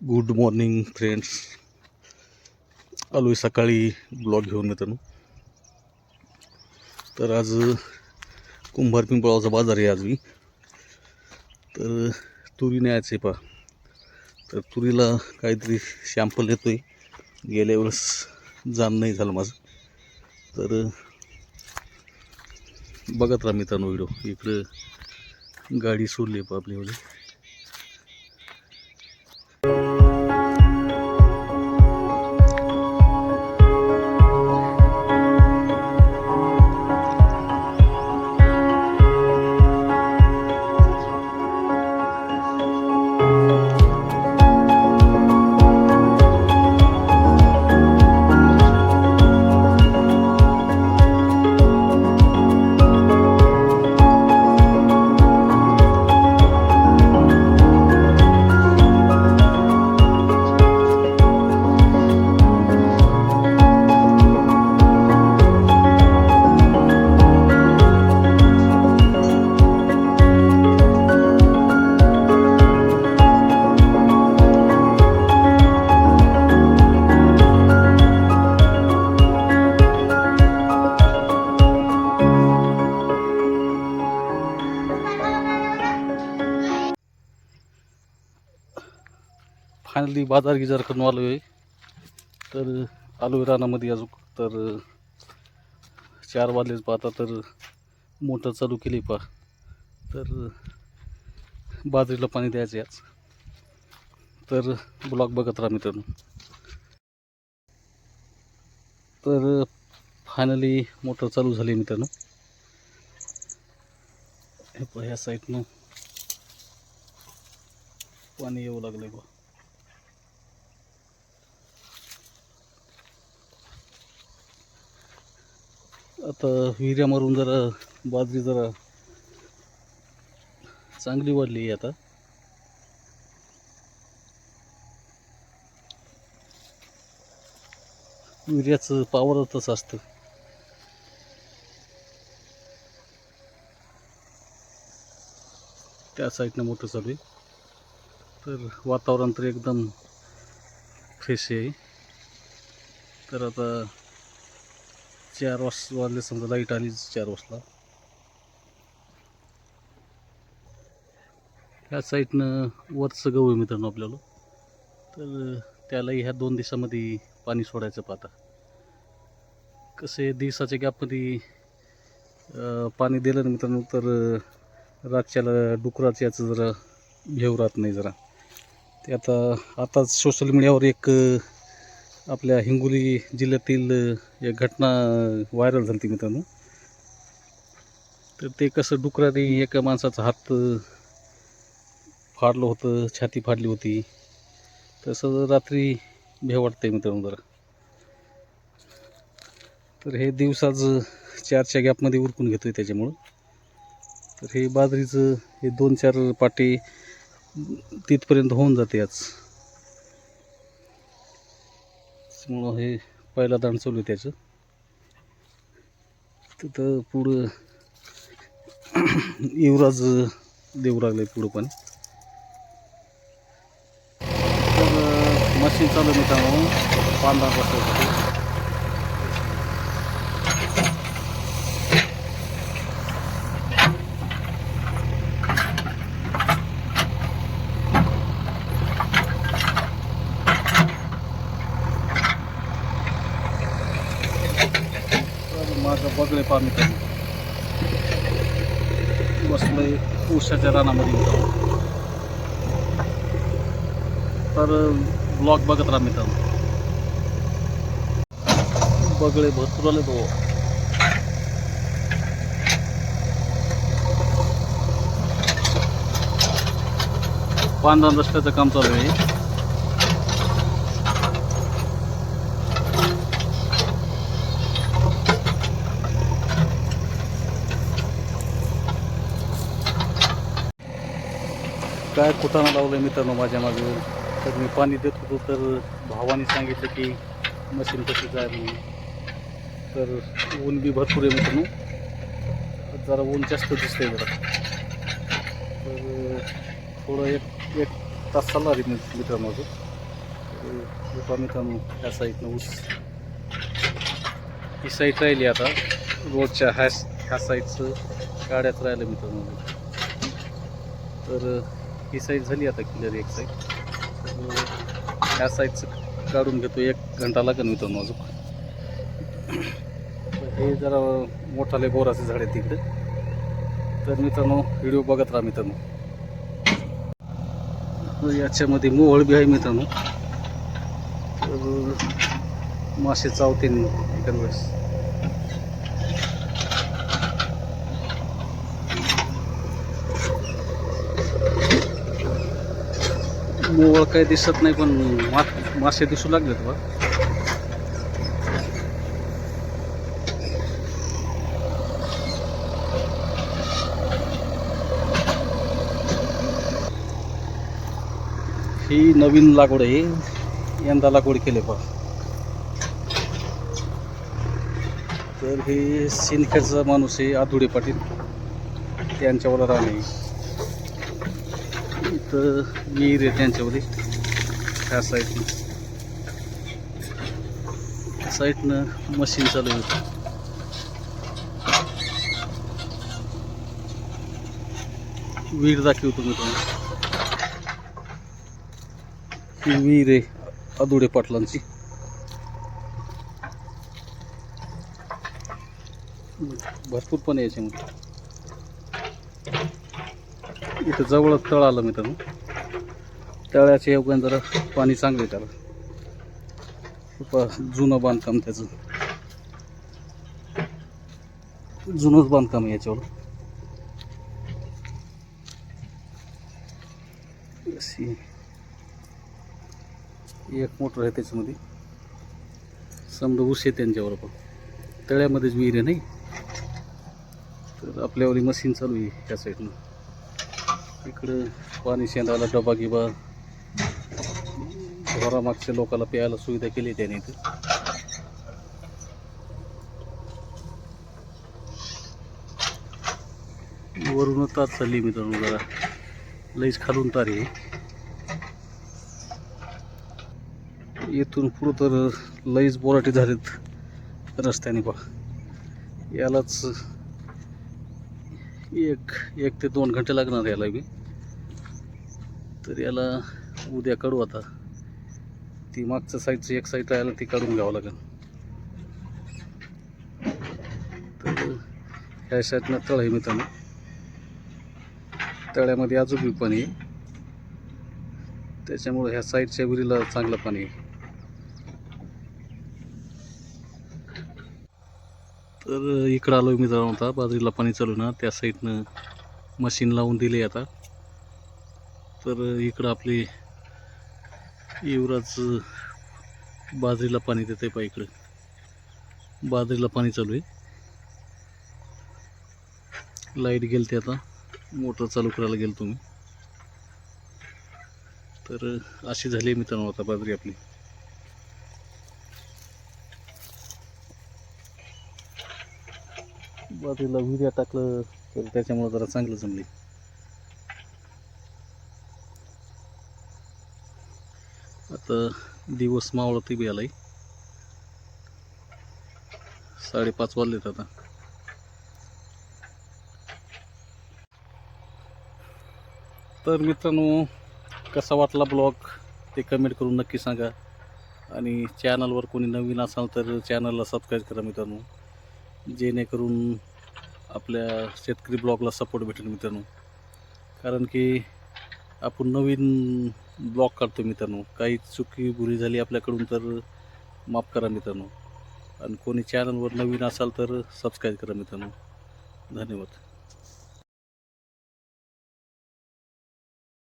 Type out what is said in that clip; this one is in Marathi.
गुड मॉर्निंग फ्रेंड्स आलो आहे सकाळी ब्लॉग घेऊन मित्रांनो तर आज कुंभार पिंपळाचा बाजार आहे आज मी तर तुरी न्यायचं आहे पा तर तुरीला काहीतरी शॅम्पल येतो आहे गेल्या वेळेस जाण नाही झालं माझं. तर बघत राहा मित्रांनो व्हिडिओ इकडं गाडी सोडली आहे पा आपल्यावाली फायनली बाजार गिजार करून आलो आहे तर आलो आहे रानामध्ये अजून. तर चार वाजलेच पाहता तर मोटर चालू केली पा. तर बाजरीला पाणी द्यायचं आहे आज तर ब्लॉग बघत राहा मित्रांनो. तर फायनली मोटर चालू झाली मित्रांनो. हे पहा ह्या साईडनं पाणी येऊ लागलं बा. आता विहिऱ्या मारून जरा बाजरी जरा चांगली वाढली आहे आता. पावर पावरच असतं. त्या साईडनं मोठं चालू आहे. तर वातावरण तर एकदम फ्रेश आहे. तर आता चार वाज वाजले समजा लाइट आली चार वाजता. ह्या साईडनं वरचं गहू आहे मित्रांनो आपल्याला. तर त्यालाही ह्या दोन दिवसामध्ये पाणी सोडायचं पाहता. कसे दिवसाच्या गॅपमध्ये पाणी दिलं ना मित्रांनो तर रातच्याला डुकराचं याचं जरा घेऊ राहत नाही जरा. ते आता आताच सोशल मीडियावर एक आपल्या हिंगोली जिल्ह्यातील एक घटना व्हायरल झाली होती मित्रांनो. तर ते कसं डुकराने एका माणसाचा हात फाडलं होतं छाती फाडली होती. तसं रात्री भे वाटतंय मित्रांनो जरा. तर हे दिवसाच चारच्या गॅपमध्ये उरकून घेतोय त्याच्यामुळं. तर हे बाजरीचं हे दोन चार पाटे तिथपर्यंत होऊन जाते आज. त्यामुळं हे पहिला दाण चालू आहे त्याचं. तिथं पुढं युवराज देऊ लागलं आहे पुढं पण. तर मशीन चालू आहे मित्रांनो. पांढरा बसवसाठी तर माझं पार पहा मित्रांनो बसलंय उशाच्या रानामध्ये मित्रांनो तर ब्लॉग बघत राहा मित्रांनो. बगळे भरपूर आले तो पांढरा रस्त्याचं काम चालू आहे. काय कुटाणा लावलं मित्रांनो माझ्या मागे? तर मी पाणी देत होतो तर भावाने सांगितलं की मशीन कशी जाय म्हणून तर ऊन बी भरपूर आहे मित्रांनो. जरा ऊन जास्त दिसतंय जरा तर थोडं एक एक तास चालला रे मित्रांनो अजून. होता मित्रांनो ह्या साईडनं ऊस. ही साईड राहिली आता. रोडच्या ह्या ह्या साईडचं गाड्यात राहिलं मित्रांनो. तर ही साईड झाली आता क्लिअर एक साईड ह्या साईडचं काढून घेतो एक घंटा लागेल मित्रांनो अजून. हे जरा मोठाले बोराचे झाड आहे तिकडे. तर मित्रांनो व्हिडिओ बघत राहा मित्रांनो. याच्यामध्ये मोहळ बी आहे मित्रांनो. तर मासे चावते एखाद वेळेस. मोवळ काही दिसत नाही पण मा मासे दिसू लागलेत बा ही नवीन लागवड आहे. यंदा लागवड केली बा तर हे सिनखेडचा माणूस आहे आधुडे पाटील. त्यांच्यावर राहणे इथं विहीर आहे त्यांच्यामध्ये. ह्या साईडनं त्या साईडनं मशीन चालू होतं विहीर दाखवतो मी तुम्हाला. ही विहीर आहे अधुडे पाटलांची. भरपूर पण याच्यामध्ये. इथं जवळच तळ आलं मित्रांनो. तळ्याच्या योगाने जरा पाणी चांगलं त्याला. खूप जुनं बांधकाम त्याचं. जुनंच बांधकाम आहे याच्यावर. अशी एक मोटर आहे त्याच्यामध्ये. समजा ऊस आहे त्यांच्यावर पण. तळ्यामध्येच विहीर आहे नाही? तर आपल्यावरी मशीन चालू आहे त्या साईडनं. इकडं पाणी शेंदायला डबा गिबा. घरामागच्या लोकांना प्यायला सुविधा केली त्याने इथं. वरूनच तार चालली मित्रांनो जरा. लईच खालून तार येथून पुढं तर लईच बोराटे झालेत रस्त्याने पहा यालाच एक एक ते दोन घंटे लागणार याला बी. तर याला उद्या काढू आता. ती मागच्या साईडची एक साईड राहायला ती काढून घ्यावं लागेल. तर ह्या साईडनं तळ आहे मित्रांनो. तळ्यामध्ये अजून पाणी आहे. त्याच्यामुळे ह्या साईडच्या विहिरीला चांगलं पाणी आहे. तर इकडं आलो मित्रांनो होता बाजरीला पाणी चालू आहे ना त्या साईडनं मशीन लावून दिले आता. तर इकडं आपली युवराज बाजरीला पाणी देते पा इकडं. बाजरीला पाणी चालू आहे. लाइट गेलते आता. मोटर चालू करायला गेलो तुम्ही तर अशी झाली आहे मित्रांनो आता बाजरी आपली. बाजूला विर्या टाकलं तर त्याच्यामुळे जरा चांगलं जमले. आता दिवस मावळत बी आलाय. साडेपाच वाजलेत आता. तर मित्रांनो कसा वाटला ब्लॉग? ते कमेंट करून नक्की सांगा. आणि चॅनलवर कोणी नवीन असाल तर चॅनलला सबस्क्राईब करा मित्रांनो. जेणेकरून आपल्या शेतकरी ब्लॉगला सपोर्ट भेटेल मित्रांनो. कारण की आपण नवीन ब्लॉग काढतो मित्रांनो. काही चुकी बुरी झाली आपल्याकडून तर माफ करा मित्रांनो. आणि कोणी चॅनलवर नवीन असाल तर सबस्क्राईब करा मित्रांनो. धन्यवाद.